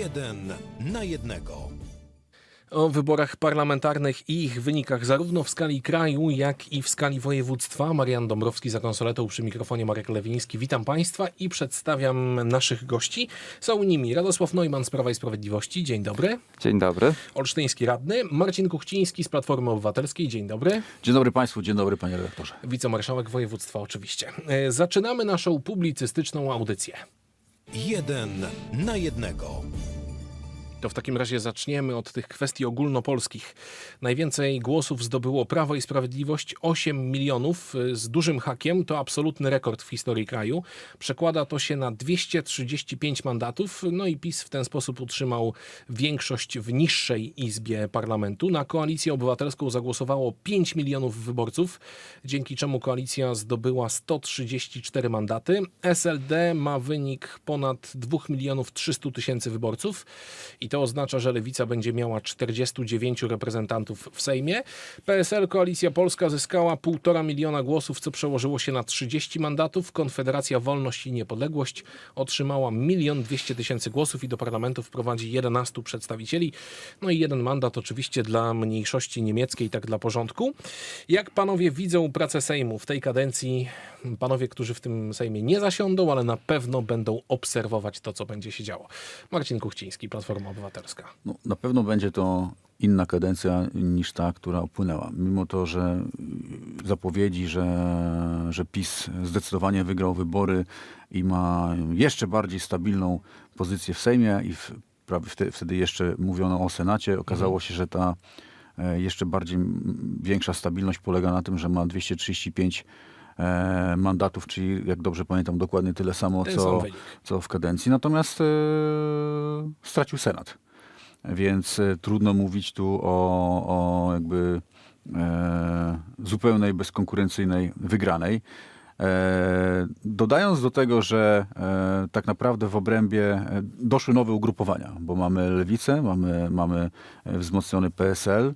Jeden na jednego. O wyborach parlamentarnych i ich wynikach zarówno w skali kraju, jak i w skali województwa. Marian Dąbrowski za konsoletą przy mikrofonie Marek Lewiński. Witam Państwa i przedstawiam naszych gości. Są nimi Radosław Neumann z Prawa i Sprawiedliwości. Dzień dobry. Dzień dobry. Olsztyński radny. Marcin Kuchciński z Platformy Obywatelskiej. Dzień dobry. Dzień dobry Państwu, dzień dobry Panie Redaktorze. Wicemarszałek województwa oczywiście. E, Zaczynamy naszą publicystyczną audycję. Jeden na jednego. To w takim razie zaczniemy od tych kwestii ogólnopolskich. Najwięcej głosów zdobyło Prawo i Sprawiedliwość 8 milionów y, z dużym hakiem. To absolutny rekord w historii kraju. Przekłada to się na 235 mandatów. No i PiS w ten sposób utrzymał większość w niższej izbie parlamentu. Na koalicję obywatelską zagłosowało 5 milionów wyborców, dzięki czemu koalicja zdobyła 134 mandaty. SLD ma wynik ponad 2 milionów 300 tysięcy wyborców i to oznacza, że Lewica będzie miała 49 reprezentantów w Sejmie. PSL Koalicja Polska zyskała 1,5 miliona głosów, co przełożyło się na 30 mandatów. Konfederacja Wolność i Niepodległość otrzymała 1 200 tysięcy głosów i do parlamentu wprowadzi 11 przedstawicieli. No i jeden mandat oczywiście dla mniejszości niemieckiej, tak dla porządku. Jak panowie widzą pracę Sejmu w tej kadencji? Panowie, którzy w tym Sejmie nie zasiądą, ale na pewno będą obserwować to, co będzie się działo. Marcin Kuchciński, Platforma Obywatelska. No, na pewno będzie to inna kadencja niż ta, która upłynęła. Mimo to, że zapowiedzi, że, że PiS zdecydowanie wygrał wybory i ma jeszcze bardziej stabilną pozycję w Sejmie i w, wtedy, wtedy jeszcze mówiono o Senacie, okazało się, że ta e, jeszcze bardziej większa stabilność polega na tym, że ma 235 e, mandatów, czyli jak dobrze pamiętam, dokładnie tyle samo, Ten co, co w kadencji. Natomiast e, stracił Senat. Więc e, trudno mówić tu o, o jakby e, zupełnej, bezkonkurencyjnej wygranej. E, dodając do tego, że e, tak naprawdę w obrębie e, doszły nowe ugrupowania, bo mamy Lewicę, mamy, mamy wzmocniony PSL,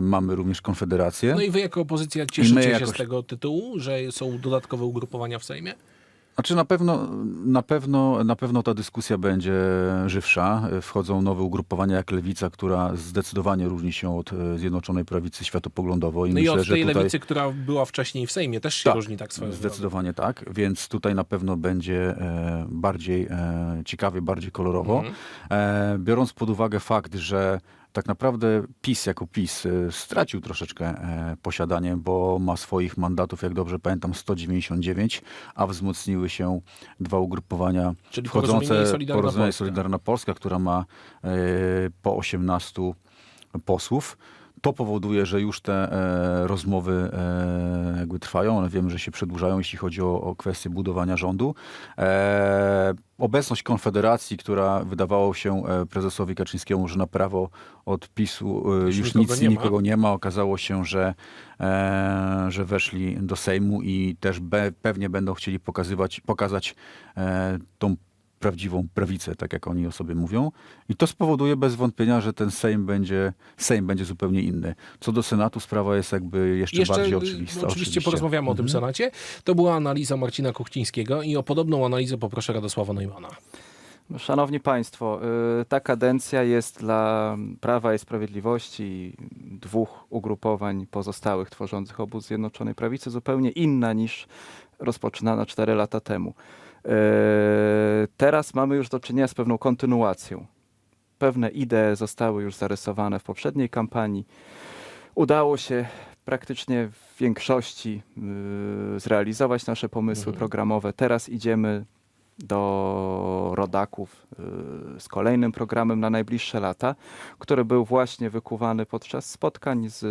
mamy również Konfederację. No i wy jako opozycja cieszycie się jakoś- z tego tytułu, że są dodatkowe ugrupowania w Sejmie? Znaczy na pewno, na, pewno, na pewno ta dyskusja będzie żywsza. Wchodzą nowe ugrupowania jak Lewica, która zdecydowanie różni się od e, Zjednoczonej Prawicy światopoglądowo. I No i myślę, od że tej tutaj... lewicy, która była wcześniej w Sejmie, też się Tak, różni tak swoją drogą. Zdecydowanie tak, więc tutaj na pewno będzie e, bardziej e, ciekawie, bardziej kolorowo. Mhm. Biorąc pod uwagę fakt, że tak naprawdę PiS jako PiS e, stracił troszeczkę e, posiadanie, bo ma swoich mandatów, jak dobrze pamiętam, 199, a wzmocniły się dwa ugrupowania Czyli Porozumienie wchodzące Solidarna Porozumienie Polska. Solidarna Polska, która ma e, po 18 posłów. To powoduje, że już te e, rozmowy e, jakby trwają. One wiemy, że się przedłużają, jeśli chodzi o, o kwestię budowania rządu. E, obecność Konfederacji, która wydawało się prezesowi Kaczyńskiemu, że na prawo od PiSu Już już, nikogo nic nie nikogo nie ma. Okazało się, że, że weszli do Sejmu i też be, pewnie będą chcieli pokazywać, pokazać tą prawdziwą prawicę, tak jak oni o sobie mówią. I to spowoduje bez wątpienia, że ten Sejm będzie, Sejm będzie zupełnie inny. Co do Senatu, sprawa jest jakby jeszcze, Jeszcze bardziej y, oczywista. oczywiście porozmawiamy o tym Senacie. To była analiza Marcina Kuchcińskiego i o podobną analizę poproszę Radosława Neumana. No, Szanowni Państwo, y, ta kadencja jest dla Prawa i Sprawiedliwości i dwóch ugrupowań pozostałych tworzących obóz Zjednoczonej Prawicy zupełnie inna niż rozpoczynana 4 lata temu. Y, Teraz mamy już do czynienia z pewną kontynuacją. Pewne idee zostały już zarysowane w poprzedniej kampanii. Udało się praktycznie w większości y, zrealizować nasze pomysły Mhm. programowe. Teraz idziemy do rodaków y, z kolejnym programem na najbliższe lata, który był właśnie wykuwany podczas spotkań z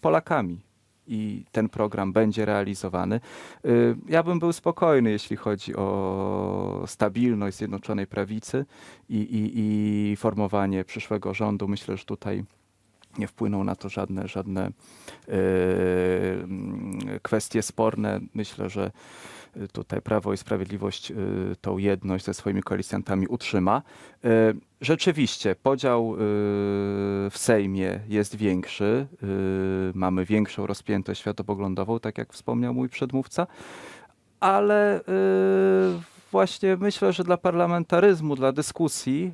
Polakami. I ten program będzie realizowany. Y, Ja bym był spokojny, jeśli chodzi o stabilność Zjednoczonej Prawicy i, i, i formowanie przyszłego rządu. Myślę, że tutaj nie wpłyną na to żadne, żadne y, mm, kwestie sporne. Myślę, że tutaj Prawo i Sprawiedliwość y, tą jedność ze swoimi koalicjantami utrzyma. Y, Rzeczywiście podział y, w Sejmie jest większy. Mamy większą rozpiętość światopoglądową, tak jak wspomniał mój przedmówca, ale właśnie myślę, że dla parlamentaryzmu, dla dyskusji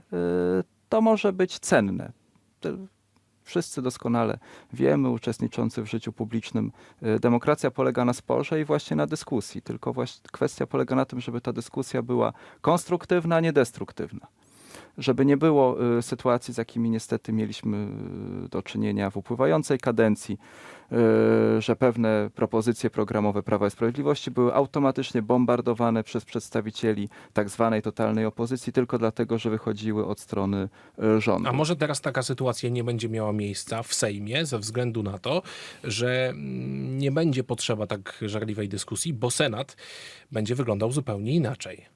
to może być cenne. Wszyscy doskonale wiemy, uczestniczący w życiu publicznym, y, demokracja polega na sporze i właśnie na dyskusji. Tylko właśnie kwestia polega na tym, żeby ta dyskusja była konstruktywna, a nie destruktywna. Żeby nie było y, sytuacji, z jakimi niestety mieliśmy y, do czynienia w upływającej kadencji, y, że pewne propozycje programowe Prawa i Sprawiedliwości były automatycznie bombardowane przez przedstawicieli tak zwanej totalnej opozycji tylko dlatego, że wychodziły od strony rządu. A może teraz taka sytuacja nie będzie miała miejsca w Sejmie ze względu na to, że mm, nie będzie potrzeba tak żarliwej dyskusji, bo Senat będzie wyglądał zupełnie inaczej.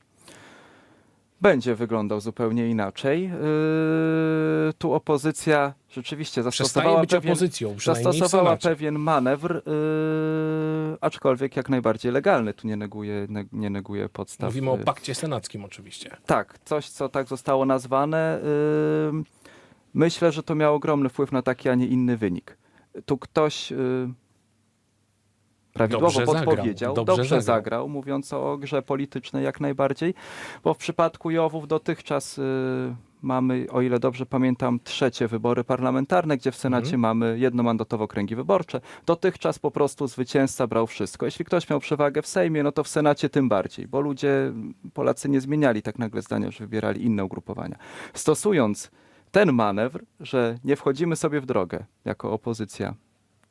Będzie wyglądał zupełnie inaczej. Yy, tu opozycja rzeczywiście zastosowała być pewien, opozycją, zastosowała pewien manewr, yy, aczkolwiek jak najbardziej legalny. Tu nie neguje, ne, nie neguje podstaw. Mówimy o yy, pakcie senackim oczywiście. Tak, coś, co tak zostało nazwane. Yy, myślę, że to miało ogromny wpływ na taki, a nie inny wynik. Tu ktoś yy, prawidłowo Dobrze zagrał, podpowiedział, dobrze dobrze, zagrał. zagrał. mówiąc o grze politycznej jak najbardziej, bo w przypadku Jowów dotychczas yy, mamy, o ile dobrze pamiętam, trzecie wybory parlamentarne, gdzie w Senacie Mhm. mamy jednomandatowe okręgi wyborcze. Dotychczas po prostu zwycięzca brał wszystko. Jeśli ktoś miał przewagę w Sejmie, no to w Senacie tym bardziej, bo ludzie, Polacy nie zmieniali tak nagle zdania, że wybierali inne ugrupowania. Stosując ten manewr, że nie wchodzimy sobie w drogę jako opozycja,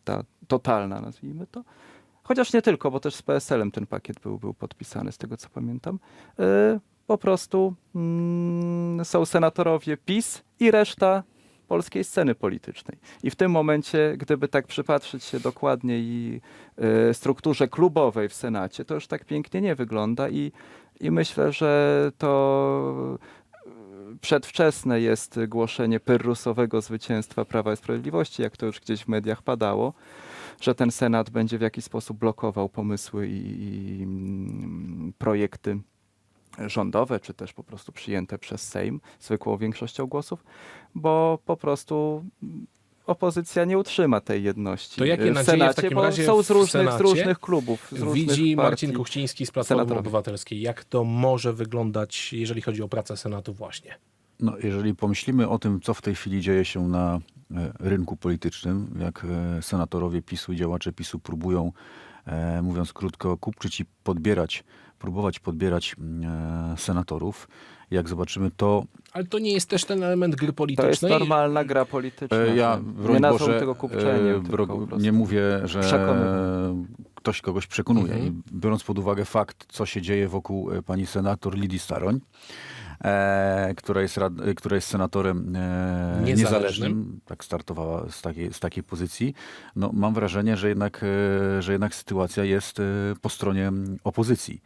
ta totalna nazwijmy to, chociaż nie tylko, bo też z PSL-em ten pakiet był, był podpisany, z tego co pamiętam, yy, po prostu mm, są senatorowie PiS i reszta polskiej sceny politycznej. I w tym momencie, gdyby tak przypatrzyć się dokładnie i y, strukturze klubowej w Senacie, to już tak pięknie nie wygląda i, i myślę, że to y, przedwczesne jest głoszenie pyrrusowego zwycięstwa Prawa i Sprawiedliwości, jak to już gdzieś w mediach padało, że ten Senat będzie w jakiś sposób blokował pomysły i, i mm, projekty rządowe, czy też po prostu przyjęte przez Sejm zwykłą większością głosów, bo po prostu opozycja nie utrzyma tej jedności To jakie w nadzieje w Senacie, takim razie są z różnych, z Senacie różnych klubów, z różnych Widzi Marcin. Kuchciński z Platformy senatorowie. Obywatelskiej. Jak to może wyglądać, jeżeli chodzi o pracę Senatu właśnie? No, jeżeli pomyślimy o tym, co w tej chwili dzieje się na e, rynku politycznym, jak e, senatorowie PiSu i działacze PiSu próbują, e, mówiąc krótko, kupczyć i podbierać, próbować podbierać senatorów, jak zobaczymy to, Ale to nie jest też ten element gry To jest politycznej. normalna gra polityczna. Ja, nie broń nazwą Boże, tego kupczeniem, bro- nie mówię, że. Ktoś kogoś przekonuje. Mhm. I biorąc pod uwagę fakt, co się dzieje wokół e, pani senator Lidii Staroń, e, która, jest rad, e, która jest senatorem e, Niezależnym. niezależnym, tak startowała z takiej, z takiej pozycji, no, mam wrażenie, że jednak, e, że jednak sytuacja jest e, po stronie opozycji.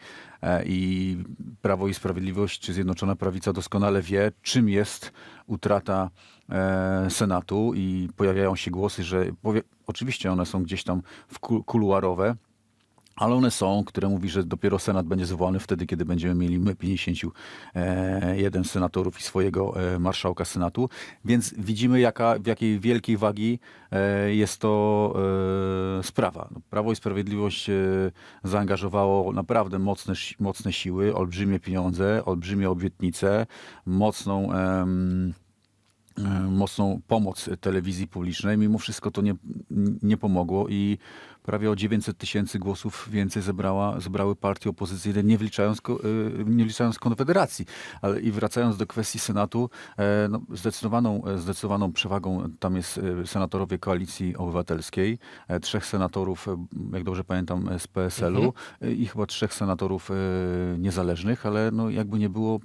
I Prawo i Sprawiedliwość, czy Zjednoczona Prawica doskonale wie, czym jest utrata Senatu i pojawiają się głosy, że powie, oczywiście one są gdzieś tam w ku, kuluarowe, ale one są, które mówi, że dopiero Senat będzie zwołany wtedy, kiedy będziemy mieli my 51 senatorów i swojego e, marszałka Senatu. Więc widzimy, jaka, w jakiej wielkiej wagi e, jest to e, sprawa. No, Prawo i Sprawiedliwość e, zaangażowało naprawdę mocne, mocne siły, olbrzymie pieniądze, olbrzymie obietnice, mocną. e, mocną pomoc telewizji publicznej. Mimo wszystko to nie, nie pomogło i prawie o 900 tysięcy głosów więcej zebrała, zebrały partie opozycyjne, nie wliczając, e, nie wliczając Konfederacji. Ale i wracając do kwestii Senatu, e, no, zdecydowaną, e, zdecydowaną przewagą tam jest e, senatorowie Koalicji Obywatelskiej, trzech senatorów, jak dobrze pamiętam, z PSL-u e, i chyba trzech senatorów niezależnych, ale no, jakby nie było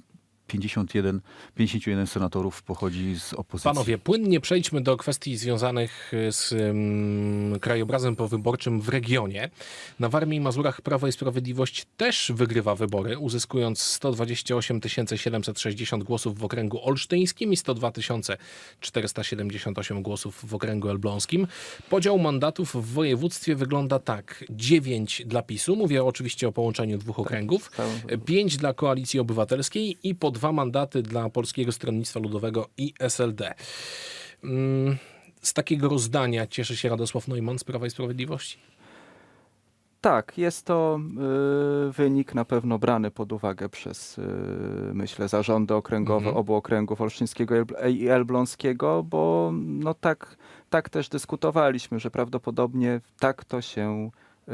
51, 51 senatorów pochodzi z opozycji. Panowie, płynnie przejdźmy do kwestii związanych z um, krajobrazem powyborczym w regionie. Na Warmii i Mazurach Prawo i Sprawiedliwość też wygrywa wybory, uzyskując 128 760 głosów w okręgu olsztyńskim i 102 478 głosów w okręgu elbląskim. Podział mandatów w województwie wygląda tak. 9 dla PiSu, mówię oczywiście o połączeniu dwóch okręgów, całym- 5 dla Koalicji Obywatelskiej i po dwa mandaty dla Polskiego Stronnictwa Ludowego i SLD. Mm, Z takiego rozdania cieszy się Radosław Neumann z Prawa i Sprawiedliwości? Tak, jest to y, wynik na pewno brany pod uwagę przez, y, myślę, zarządy okręgowe Mhm. obu okręgów olsztyńskiego i Elb- i elbląskiego, bo no tak, tak też dyskutowaliśmy, że prawdopodobnie tak to się y,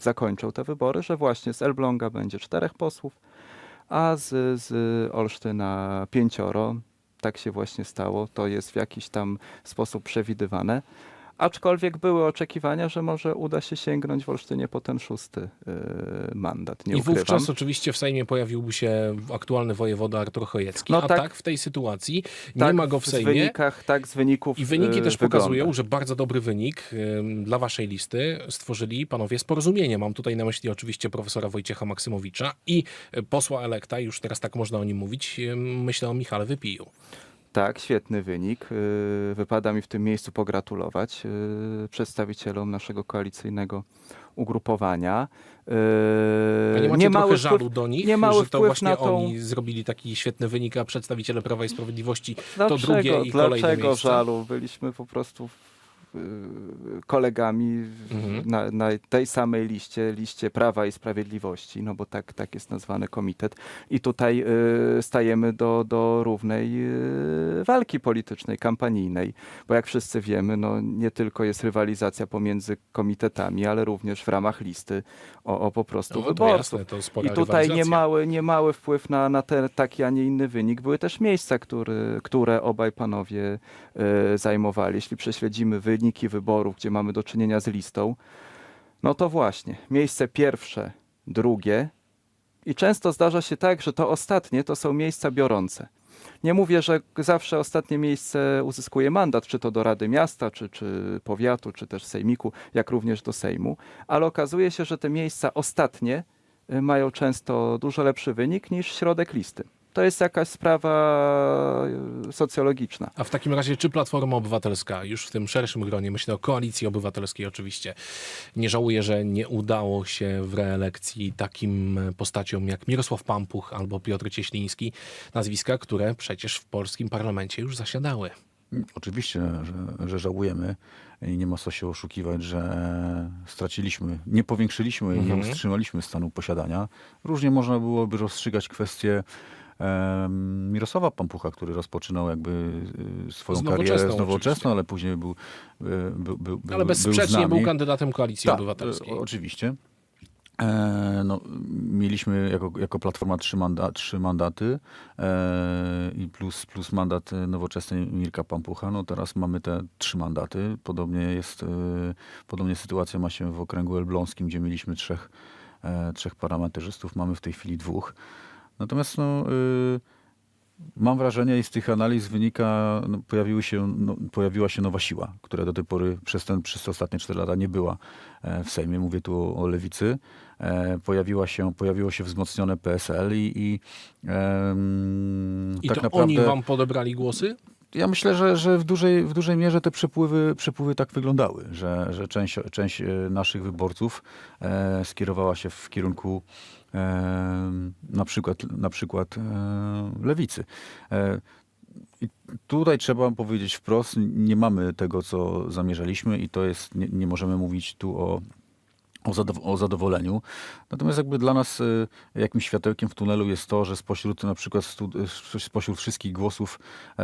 zakończą te wybory, że właśnie z Elbląga będzie czterech posłów, a z, z Olsztyna pięcioro. Tak się właśnie stało. To jest w jakiś tam sposób przewidywane. Aczkolwiek były oczekiwania, że może uda się sięgnąć w Olsztynie po ten szósty y, mandat. Nie I ukrywam. wówczas oczywiście w Sejmie pojawiłby się aktualny wojewoda Artur Chojecki. No a tak. tak, w tej sytuacji nie tak, ma go w Z Sejmie. wynikach, tak, z wyników I wyniki y, też wygląda. pokazują, że bardzo dobry wynik ym, dla waszej listy stworzyli panowie z porozumienia. Mam tutaj na myśli oczywiście profesora Wojciecha Maksymowicza i y, posła elekta, już teraz tak można o nim mówić, ym, myślę o Michale Wypiju. Tak, świetny wynik. Y, Wypada mi w tym miejscu pogratulować y, przedstawicielom naszego koalicyjnego ugrupowania. Y, A nie macie trochę mały żalu wpływ- do nich, nie że to właśnie tą- oni zrobili taki świetny wynik, a przedstawiciele Prawa i Sprawiedliwości to Dlaczego, drugie i kolejne dlaczego miejsce? żalu? Byliśmy po prostu kolegami Mhm. na, na tej samej liście, liście Prawa i Sprawiedliwości, no bo tak, tak jest nazwany komitet. I tutaj y, stajemy do, do równej y, walki politycznej, kampanijnej, bo jak wszyscy wiemy, no nie tylko jest rywalizacja pomiędzy komitetami, ale również w ramach listy o, o po prostu No, wyborców. jasne, I tutaj niemały, niemały wpływ na, na ten taki, a nie inny wynik. Były też miejsca, który, które obaj panowie e, zajmowali. Jeśli prześledzimy wyniki wyborów, gdzie mamy do czynienia z listą, no to właśnie, miejsce pierwsze, drugie i często zdarza się tak, że to ostatnie to są miejsca biorące. Nie mówię, że zawsze ostatnie miejsce uzyskuje mandat, czy to do Rady Miasta, czy, czy powiatu, czy też sejmiku, jak również do Sejmu, ale okazuje się, że te miejsca ostatnie y, mają często dużo lepszy wynik niż środek listy. To jest jakaś sprawa y, socjologiczna. A w takim razie, czy Platforma Obywatelska, już w tym szerszym gronie, myślę o Koalicji Obywatelskiej oczywiście, nie żałuje, że nie udało się w reelekcji takim postaciom jak Mirosław Pampuch albo Piotr Cieśliński, nazwiska, które przecież w polskim parlamencie już zasiadały. Oczywiście, że, że żałujemy i nie ma co się oszukiwać, że straciliśmy, nie powiększyliśmy i nie Mhm. utrzymaliśmy stanu posiadania. Różnie można byłoby rozstrzygać kwestię em, Mirosława Pampucha, który rozpoczynał jakby y, swoją Z karierę z nowoczesną, ale później był, y, był, był, był Ale był bezsprzecznie był nami. kandydatem Koalicji Tak, Obywatelskiej. Oczywiście. E, no, mieliśmy jako, jako Platforma trzy, manda, trzy mandaty e, i plus, plus mandat nowoczesnej Mirka Pampucha. No teraz mamy te trzy mandaty. Podobnie jest, e, podobnie sytuacja ma się w okręgu elbląskim, gdzie mieliśmy trzech, e, trzech parlamentarzystów. Mamy w tej chwili dwóch. Natomiast no, y, Mam wrażenie i z tych analiz wynika, no, pojawiły się, no, pojawiła się nowa siła, która do tej pory przez, ten, przez te ostatnie 4 lata nie była e, w Sejmie. Mówię tu o, o lewicy. E, pojawiła się, pojawiło się wzmocnione PSL i, i, em, I tak to naprawdę... oni wam podebrali głosy? Ja myślę, że, że w, dużej, w dużej mierze te przepływy, przepływy tak wyglądały, że, że część, część e, naszych wyborców e, skierowała się w kierunku e, na przykład, na przykład e, lewicy. E, i tutaj trzeba powiedzieć wprost, nie mamy tego, co zamierzaliśmy i to jest, nie, nie możemy mówić tu o o, zadow- o zadowoleniu. Natomiast jakby dla nas y, jakimś światełkiem w tunelu jest to, że spośród na przykład stu, y, spośród wszystkich głosów e,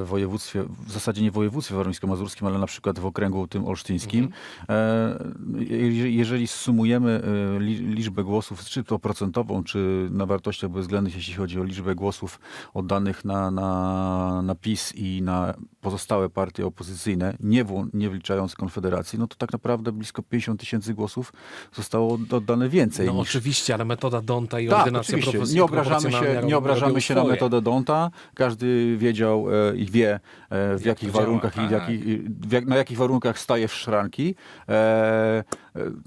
w województwie, w zasadzie nie w województwie warmińsko-mazurskim, ale na przykład w okręgu tym olsztyńskim, e, je- jeżeli sumujemy e, li, liczbę głosów, czy to procentową, czy na wartościach bezwzględnych, jeśli chodzi o liczbę głosów oddanych na, na, na PiS i na pozostałe partie opozycyjne, nie, włą- nie wliczając Konfederacji, no to tak naprawdę blisko 50 tysięcy głosów zostało oddane więcej No niż oczywiście, ale metoda Donta i tak, ordynacja oczywiście. Nie obrażamy się, nie obrażamy się na metodę Donta. Każdy wiedział e, i wie, e, w Jak jakich działa, warunkach i w tak. i w jak, na jakich warunkach staje w szranki. E,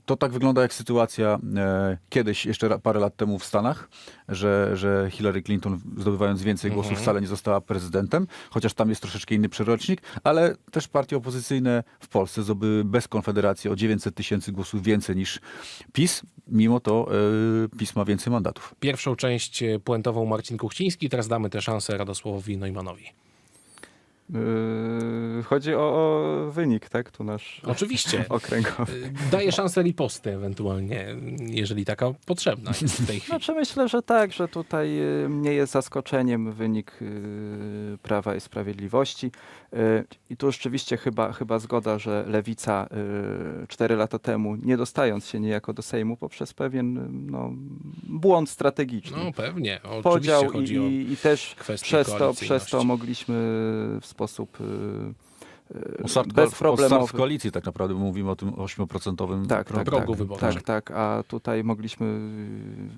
to tak wygląda jak sytuacja e, kiedyś, jeszcze parę lat temu w Stanach, że, że Hillary Clinton zdobywając więcej głosów Mhm. wcale nie została prezydentem, chociaż tam jest troszeczkę inny przerocznik, ale też partie opozycyjne w Polsce zdobyły bez Konfederacji o 900 tysięcy głosów więcej niż PiS. Mimo to e, PiS ma więcej mandatów. Pierwszą część e, puentową Marcin Kuchciński, teraz damy tę szansę Radosławowi Neumanowi. Yy, chodzi o, o wynik, tak? Tu nasz Oczywiście. okręgowy. Y, Daje szansę riposty ewentualnie, jeżeli taka potrzebna jest w tej chwili. Znaczy myślę, że tak, że tutaj y, nie jest zaskoczeniem wynik y, Prawa i Sprawiedliwości. I tu rzeczywiście chyba, chyba zgoda, że Lewica cztery lata temu, nie dostając się niejako do Sejmu poprzez pewien no, błąd strategiczny, No pewnie, oczywiście podział i, chodzi o i, i też przez to, przez to mogliśmy w sposób y, start, o start bezproblemowy w koalicji tak naprawdę mówimy o tym 8% tak, tak, progu tak, wyborczego. tak, tak, a tutaj mogliśmy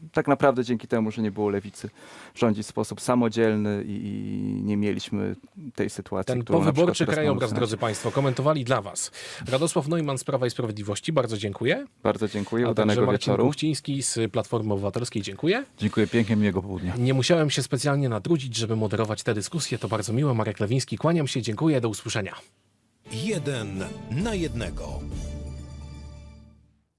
y, tak naprawdę dzięki temu, że nie było lewicy, rządzić w sposób samodzielny i, i nie mieliśmy tej sytuacji, Ten którą powyborczy krajobraz, drodzy Państwo, komentowali dla Was Radosław Neumann z Prawa i Sprawiedliwości, bardzo dziękuję. Bardzo dziękuję, A także udanego Marcin wieczoru. Kuchciński z Platformy Obywatelskiej, dziękuję. Dziękuję pięknie, miłego południa. Nie musiałem się specjalnie natrudzić, żeby moderować tę dyskusję, to bardzo miło. Marek Lewiński, kłaniam się, dziękuję, do usłyszenia. Jeden na jednego.